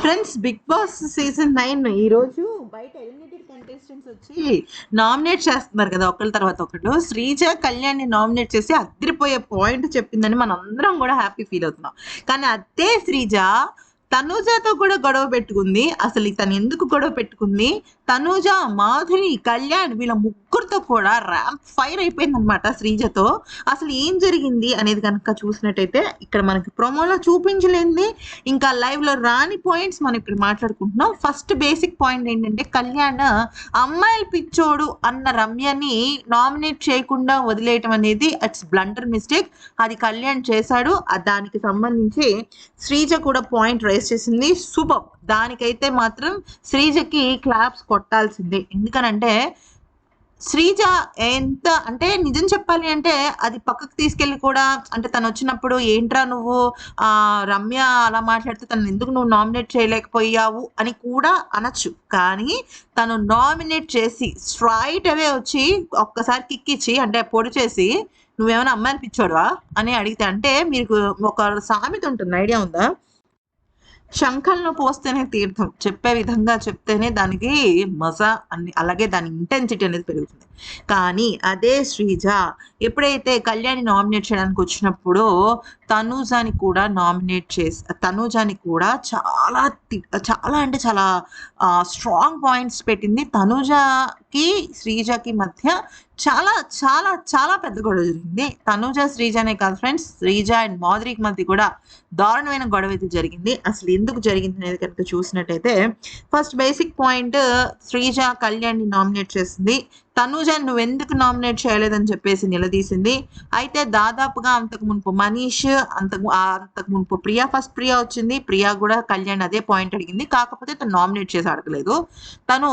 Friends big boss season nine ఈ రోజు బయట ఎలిమినేటెడ్ కంటెస్టెంట్స్ వచ్చి నామినేట్ చేస్తున్నారు కదా ఒకళ్ళ తర్వాత ఒకళ్ళు. శ్రీజ కళ్యాణ్ని నామినేట్ చేసి అదిరిపోయే పాయింట్ చెప్పిందని మనం అందరం కూడా హ్యాపీ ఫీల్ అవుతున్నాం. కానీ అదే శ్రీజ తనూజతో కూడా గొడవ పెట్టుకుంది. అసలు తను ఎందుకు గొడవ పెట్టుకుంది? తనూజ మాధురి కళ్యాణ్ వీళ్ళ ముగ్గురితో కూడా ర్యాంప్ ఫైర్ అయిపోయింది అనమాట శ్రీజతో. అసలు ఏం జరిగింది అనేది కనుక చూసినట్టయితే ఇక్కడ మనకి ప్రొమోలో చూపించలేంది ఇంకా లైవ్లో రాని పాయింట్స్ మనం ఇక్కడ మాట్లాడుకుంటున్నాం. ఫస్ట్ బేసిక్ పాయింట్ ఏంటంటే కళ్యాణ్ అమ్మాయిల పిచ్చోడు అన్న రమ్యని నామినేట్ చేయకుండా వదిలేయటం అనేది ఇట్స్ బ్లండర్ మిస్టేక్. అది కళ్యాణ్ చేశాడు. దానికి సంబంధించి శ్రీజ కూడా పాయింట్ రైస్ చేసింది. సూపర్ దానికైతే మాత్రం శ్రీజకి క్లాప్స్ కొట్టాల్సిందే. ఎందుకనంటే శ్రీజ ఎంత అంటే నిజం చెప్పాలి అంటే అది పక్కకు తీసుకెళ్ళి కూడా అంటే తను వచ్చినప్పుడు ఏంట్రా నువ్వు ఆ రమ్య అలా మాట్లాడితే తను ఎందుకు నువ్వు నామినేట్ చేయలేకపోయావు అని కూడా అనొచ్చు. కానీ తను నామినేట్ చేసి స్ట్రైట్ అవే వచ్చి ఒక్కసారి కిక్కిచ్చి అంటే పొడి చేసి నువ్వేమైనా అమ్మాయిని పిచ్చోడువా? అని అడిగితే అంటే మీకు ఒక సామెత ఉంటుంది ఐడియా ఉందా? శంఖంలో పోస్తేనే తీర్థం. చెప్పే విధంగా చెప్తేనే దానికి మజా అని అలాగే దాని ఇంటెన్సిటీ అనేది పెరుగుతుంది. కానీ అదే శ్రీజ ఎప్పుడైతే కళ్యాణి నామినేట్ చేయడానికి వచ్చినప్పుడు తనూజాని కూడా నామినేట్ చేసి తనూజాని కూడా చాలా చాలా అంటే చాలా స్ట్రాంగ్ పాయింట్స్ పెట్టింది తనూజకి శ్రీజకి మధ్య చాలా చాలా చాలా పెద్ద గొడవ జరిగింది. తనూజ శ్రీజనే కాదు ఫ్రెండ్స్ శ్రీజ అండ్ మాధురికి మధ్య కూడా దారుణమైన గొడవ అయితే జరిగింది. అసలు ఎందుకు జరిగింది అనేది కనుక చూసినట్టయితే ఫస్ట్ బేసిక్ పాయింట్ శ్రీజ కళ్యాణ్ని నామినేట్ చేసింది. తనుజ నువ్వు ఎందుకు నామినేట్ చేయలేదని చెప్పేసి నిలదీసింది. అయితే దాదాపుగా అంతకు మునుపు మనీష్ అంతకు అంతకు మునుపు ప్రియా ఫస్ట్ ప్రియా వచ్చింది. ప్రియా కూడా కళ్యాణ్ అదే పాయింట్ అడిగింది. కాకపోతే తను నామినేట్ చేసి అడగలేదు తను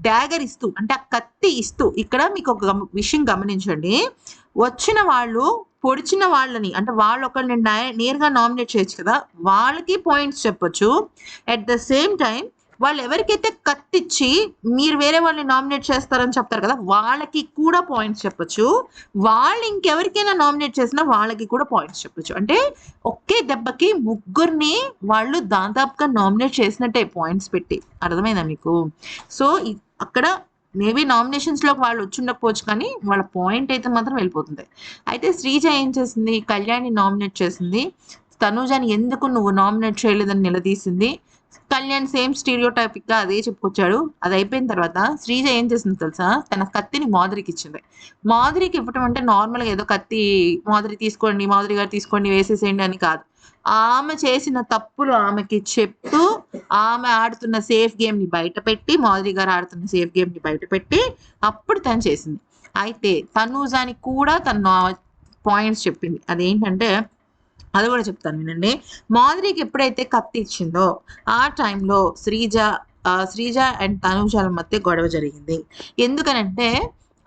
డాగర్ ఇస్తూ అంటే ఆ కత్తి ఇస్తూ ఇక్కడ మీకు ఒక విషయం గమనించండి. వచ్చిన వాళ్ళు పొడిచిన వాళ్ళని అంటే వాళ్ళు ఒకరిని నేరుగా నామినేట్ చేయొచ్చు కదా వాళ్ళకి పాయింట్స్ చెప్పొచ్చు. అట్ ద సేమ్ టైం వాళ్ళు ఎవరికైతే కత్తిచ్చి మీరు వేరే వాళ్ళని నామినేట్ చేస్తారని చెప్తారు కదా వాళ్ళకి కూడా పాయింట్స్ చెప్పొచ్చు. వాళ్ళు ఇంకెవరికైనా నామినేట్ చేసినా వాళ్ళకి కూడా పాయింట్స్ చెప్పొచ్చు. అంటే ఒకే దెబ్బకి ముగ్గురిని వాళ్ళు దాదాపుగా నామినేట్ చేసినట్టే పాయింట్స్ పెట్టి. అర్థమైందా మీకు? సో అక్కడ మేబీ నామినేషన్స్లోకి వాళ్ళు వచ్చి ఉండకపోవచ్చు కానీ వాళ్ళ పాయింట్ అయితే మాత్రం వెళ్ళిపోతుంది. అయితే శ్రీజ ఏం చేసింది? కళ్యాణ్ని నామినేట్ చేసింది. తనూజాని ఎందుకు నువ్వు నామినేట్ చేయలేదని నిలదీసింది? కళ్యాణ్ సేమ్ స్టీరియోటైపిక్గా అదే చెప్పుకొచ్చాడు. అది అయిపోయిన తర్వాత శ్రీజ ఏం చేసింది తెలుసా? తన కత్తిని మాధురికి ఇచ్చింది. మాధురికి ఇవ్వటం అంటే నార్మల్గా ఏదో కత్తి మాధురి తీసుకోండి మాధురి గారు తీసుకోండి వేసేసేయండి అని కాదు. ఆమె చేసిన తప్పులు ఆమెకి చెప్తూ ఆమె ఆడుతున్న సేఫ్ గేమ్ని బయట పెట్టి మాధురి గారు ఆడుతున్న సేఫ్ గేమ్ని బయట పెట్టి అప్పుడు తను చేసింది. అయితే తనూజానికి కూడా తన పాయింట్స్ చెప్పింది. అదేంటంటే అది కూడా చెప్తాను వినండి. మాధురికి ఎప్పుడైతే కత్తి ఇచ్చిందో ఆ టైంలో శ్రీజ శ్రీజ అండ్ తనూజాల మధ్య గొడవ జరిగింది. ఎందుకనంటే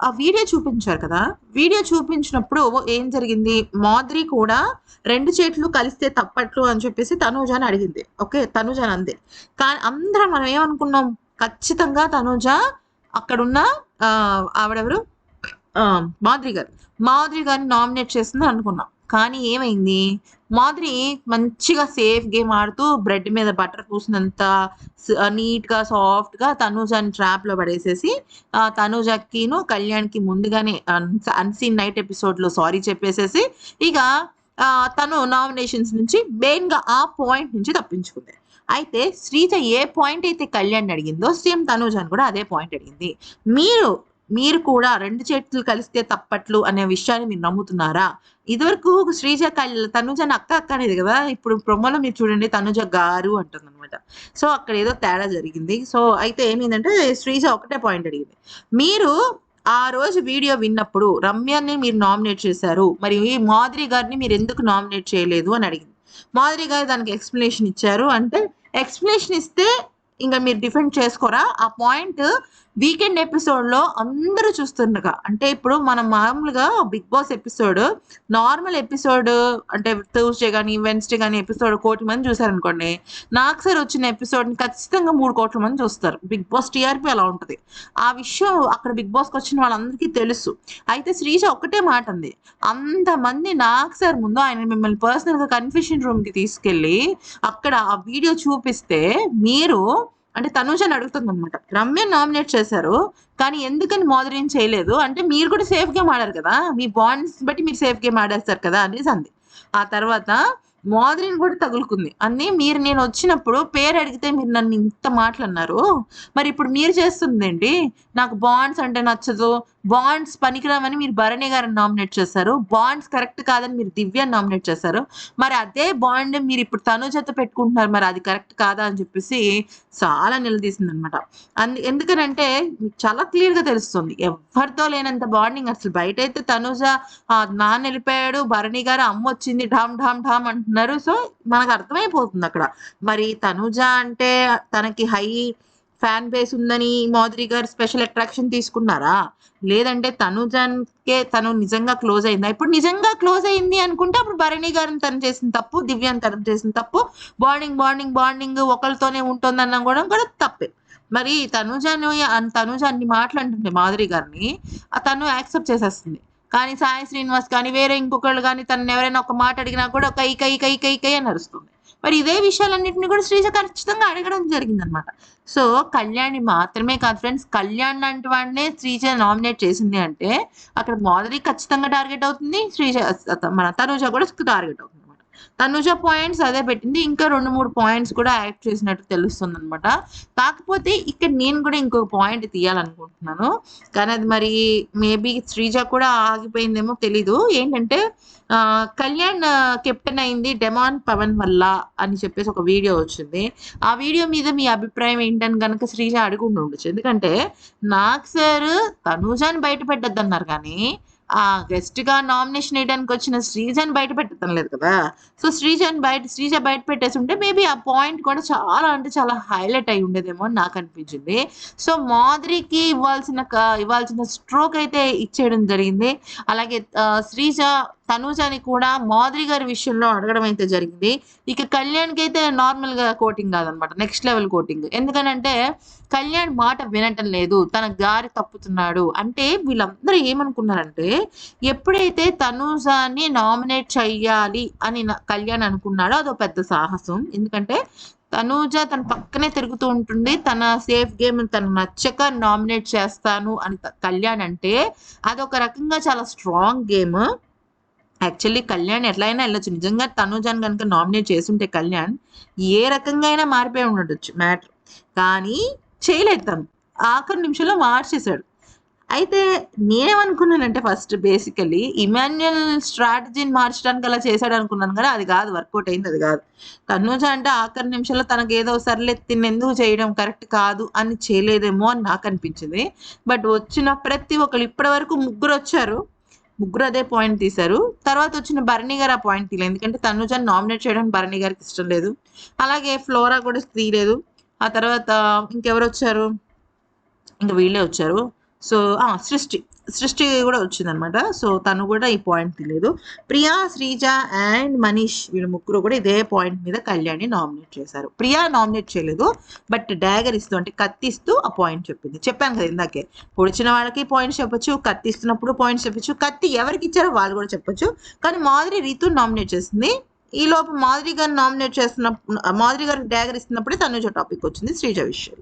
ఆ వీడియో చూపించారు కదా? వీడియో చూపించినప్పుడు ఏం జరిగింది? మాద్రి కూడా రెండు చేతులు కలిస్తే తప్పట్లు అని చెప్పేసి తనూజాని అడిగింది. ఓకే తనూజాని అంది. కానీ అందరం మనం ఏమనుకున్నాం? ఖచ్చితంగా తనూజ అక్కడున్న ఆవిడెవరు? ఆ, మాధురి గారు. మాధురి గారిని నామినేట్ చేసింది అనుకున్నాం. కానీ ఏమైంది? మాధురి మంచిగా సేఫ్ గేమ్ ఆడుతూ బ్రెడ్ మీద బటర్ పూసినంత నీట్గా సాఫ్ట్గా తనూజాని ట్రాప్లో పడేసేసి ఆ, తనూజకిను కళ్యాణ్కి ముందుగానే అన్సీన్ నైట్ ఎపిసోడ్లో సారీ చెప్పేసేసి ఇక తను నామినేషన్స్ నుంచి మెయిన్గా ఆ పాయింట్ నుంచి తప్పించుకుంది. అయితే శ్రీజ ఏ పాయింట్ అయితే కళ్యాణ్ అడిగిందో సేమ్ అని కూడా అదే పాయింట్ అడిగింది. మీరు మీరు కూడా రెండు చేతులు కలిస్తే తప్పట్లు అనే విషయాన్ని మీరు నమ్ముతున్నారా? ఇదివరకు శ్రీజ కల్ అక్క అక్క అనేది కదా ఇప్పుడు ప్రొమ్మలో మీరు చూడండి తనుజ గారు అంటుంది అనమాట సో అక్కడ ఏదో తేడా జరిగింది. సో అయితే ఏమైందంటే శ్రీజ ఒకటే పాయింట్ అడిగింది. మీరు ఆ రోజు వీడియో విన్నప్పుడు రమ్యని మీరు నామినేట్ చేశారు. మరి ఈ మాధురి గారిని మీరు ఎందుకు నామినేట్ చేయలేదు అని అడిగింది. మాధురి గారు దానికి ఎక్స్ప్లెనేషన్ ఇచ్చారు. అంటే ఎక్స్ప్లెనేషన్ ఇస్తే ఇంకా మీరు డిఫెండ్ చేసుకోరా? ఆ పాయింట్ వీకెండ్ ఎపిసోడ్లో అందరూ చూస్తుండగా. అంటే ఇప్పుడు మనం మామూలుగా big boss episode normal episode అంటే థర్స్డే కానీ వెన్స్డే కానీ ఎపిసోడ్ కోటి మంది చూసారనుకోండి నాకు సార్ వచ్చిన ఎపిసోడ్ని ఖచ్చితంగా మూడు కోట్ల మంది చూస్తారు. బిగ్ బాస్ టీఆర్పీ అలా ఉంటుంది. ఆ విషయం అక్కడ బిగ్ బాస్కి వచ్చిన వాళ్ళందరికీ తెలుసు. అయితే శ్రీజ ఒక్కటే మాట ఉంది అంతమంది నాకు సార్ ముందు ఆయన మిమ్మల్ని పర్సనల్గా కన్ఫ్యూషన్ రూమ్కి తీసుకెళ్ళి అక్కడ ఆ వీడియో చూపిస్తే మీరు అంటే తనుజని అడుగుతుంది అనమాట రమ్య నామినేట్ చేశారు కానీ ఎందుకని మోదరేం చేయలేదు? అంటే మీరు కూడా సేఫ్ గేమ్ ఆడారు కదా మీ బాండ్స్ బట్టి మీరు సేఫ్ గేమ్ ఆడేస్తారు కదా అనేసి అంది. ఆ తర్వాత మోదరిని కూడా తగులుకుంది. అన్నీ మీరు నేను వచ్చినప్పుడు పేరు అడిగితే మీరు నన్ను ఇంత మాటలు అన్నారు. మరి ఇప్పుడు మీరు చేస్తుంది ఏంటి నాకు బాండ్స్ అంటే నచ్చదు బాండ్స్ పనికిరామని మీరు భరణి గారిని నామినేట్ చేశారు. బాండ్స్ కరెక్ట్ కాదని మీరు దివ్య నామినేట్ చేశారు. మరి అదే బాండ్ మీరు ఇప్పుడు తనుజత పెట్టుకుంటున్నారు. మరి అది కరెక్ట్ కాదా అని చెప్పేసి చాలా నిలదీసింది అనమాట అందు ఎందుకనంటే మీకు చాలా క్లియర్గా తెలుస్తుంది. ఎవరితో లేనంత బాండింగ్ అసలు బయట అయితే తనుజ నాన్న వెళ్ళిపోయాడు భరణి గారు అమ్మ వచ్చింది ఢామ్ ఢామ్ ఢామ్ అంటున్నారు. సో మనకు అర్థమైపోతుంది అక్కడ. మరి తనుజ అంటే తనకి హై ఫ్యాన్ బేస్ ఉందని మాధురి గారు స్పెషల్ అట్రాక్షన్ తీసుకున్నారా? లేదంటే తనుజాన్కే తను నిజంగా క్లోజ్ అయిందా? ఇప్పుడు నిజంగా క్లోజ్ అయింది అనుకుంటే అప్పుడు భరణి గారిని తను చేసిన తప్పు దివ్యాన్ని తను చేసిన తప్పు బాండింగ్ బాండింగ్ బాండింగ్ ఒకరితోనే ఉంటుంది అన్న కూడా కూడా తప్పే. మరి తనుజను తనుజ అన్ని మాటలు మాధురి గారిని తను యాక్సెప్ట్ చేసేస్తుంది. కానీ సాయి శ్రీనివాస్ కానీ వేరే ఇంకొకళ్ళు కానీ తను ఎవరైనా ఒక మాట అడిగినా కూడా కై కై కై కై కై అని అరుస్తుంది మరి ఇదే విషయాలన్నింటినీ కూడా శ్రీజ ఖచ్చితంగా అడగడం జరిగింది అనమాట సో కళ్యాణి మాత్రమే కాదు ఫ్రెండ్స్ కళ్యాణ్ లాంటి వాడినే శ్రీజ నామినేట్ చేసింది అంటే అక్కడ మాధురి ఖచ్చితంగా టార్గెట్ అవుతుంది శ్రీజ మన తనుజ కూడా టార్గెట్ అవుతుంది. తనుజ పాయింట్స్ అదే పెట్టింది. ఇంకా రెండు మూడు పాయింట్స్ కూడా యాడ్ చేసినట్టు తెలుస్తుంది అనమాట కాకపోతే ఇక్కడ నేను కూడా ఇంకొక పాయింట్ తీయాలనుకుంటున్నాను. కానీ అది మరి మేబీ శ్రీజ కూడా ఆగిపోయిందేమో తెలీదు. ఏంటంటే కళ్యాణ్ కెప్టెన్ అయింది డెమాన్ పవన్ వల్ల అని చెప్పేసి ఒక వీడియో వచ్చింది. ఆ వీడియో మీద మీ అభిప్రాయం ఏంటని కనుక శ్రీజ అడుగుండి ఉండొచ్చు ఎందుకంటే నాకు సార్ తనూజాని బయట పెట్టద్దన్నారు కానీ ఆ గెస్ట్గా నామినేషన్ వేయడానికి వచ్చిన శ్రీజని బయట పెట్టడం లేదు కదా. సో శ్రీజని బయట శ్రీజ బయట పెట్టేసి ఉంటే మేబీ ఆ పాయింట్ కూడా చాలా అంటే చాలా హైలైట్ అయి ఉండేదేమో అని నాకు అనిపించింది. సో మాధురికి ఇవ్వాల్సిన ఇవ్వాల్సిన స్ట్రోక్ అయితే ఇచ్చేయడం జరిగింది. అలాగే శ్రీజ తనూజని కూడా మాధురి గారి విషయంలో అడగడం అయితే జరిగింది. ఇక కళ్యాణ్కి అయితే నార్మల్గా కోటింగ్ కాదనమాట. నెక్స్ట్ లెవెల్ కోటింగ్ ఎందుకనంటే కళ్యాణ్ మాట వినటం లేదు. తన గారి తప్పుతున్నాడు. అంటే వీళ్ళందరూ ఏమనుకున్నారంటే ఎప్పుడైతే తనూజాని నామినేట్ చెయ్యాలి అని నా- కళ్యాణ్ అనుకున్నాడో అదో పెద్ద సాహసం. ఎందుకంటే తనూజ తన పక్కనే తిరుగుతూ ఉంటుంది. తన సేఫ్ గేమ్ తను నచ్చక నామినేట్ చేస్తాను అని కళ్యాణ్ అంటే అదొక రకంగా చాలా స్ట్రాంగ్ గేమ్ యాక్చువల్లీ కళ్యాణ్ ఎట్లయినా వెళ్ళొచ్చు. నిజంగా తనుజాన్ కనుక నామినేట్ చేస్తుంటే కళ్యాణ్ ఏ రకంగా అయినా మారిపోయి ఉండొచ్చు మ్యాటర్ కానీ చేయలేదు తను. ఆఖరి నిమిషంలో మార్చేశాడు. అయితే నేనేమనుకున్నానంటే ఫస్ట్ బేసికలీ ఇమాన్యుయల్ స్ట్రాటజీని మార్చడానికి అలా చేశాడు అనుకున్నాను కానీ అది కాదు వర్కౌట్ అయింది అది కాదు. తనుజ అంటే ఆఖరి నిమిషంలో తనకు ఏదో సర్లే తిన్న ఎందుకు చేయడం కరెక్ట్ కాదు అని చేయలేదేమో అని నాకు అనిపించింది. బట్ వచ్చిన ప్రతి ఒక్కరు ఇప్పటి వరకు ముగ్గురు వచ్చారు. ముగ్గురు అదే పాయింట్ తీశారు. తర్వాత వచ్చిన భరణి గారు ఆ పాయింట్ తీయలేదు. ఎందుకంటే తనుజాన్ని నామినేట్ చేయడం భరణి గారికి ఇష్టం లేదు. అలాగే ఫ్లోరా కూడా తీయలేదు. ఆ తర్వాత ఇంకెవరు వచ్చారు? ఇంకా వీళ్ళే వచ్చారు. సో ఆ, సృష్టి. సృష్టి కూడా వచ్చిందనమాట. సో తను కూడా ఈ పాయింట్ తెలియదు. ప్రియా శ్రీజ అండ్ మనీష్ వీళ్ళ ముగ్గురు కూడా ఇదే పాయింట్ మీద కళ్యాణ్ని నామినేట్ చేశారు. ప్రియా నామినేట్ చేయలేదు. బట్ డ్యాగర్ ఇస్తూ అంటే కత్తిస్తూ ఆ పాయింట్ చెప్పింది. చెప్పాను కదా ఇందాకే. పొడిచిన వాళ్ళకి పాయింట్స్ చెప్పొచ్చు కత్తిస్తున్నప్పుడు పాయింట్స్ చెప్పొచ్చు కత్తి ఎవరికి ఇచ్చారో వాళ్ళు కూడా చెప్పొచ్చు. కానీ మాధురి రీతు నామినేట్ చేసింది. ఈ లోపు మాధురి గారు నామినేట్ చేస్తున్నప్పుడు మాధురి గారు డాగర్ ఇస్తున్నప్పుడే తనుజ టాపిక్ వచ్చింది శ్రీజ విషయం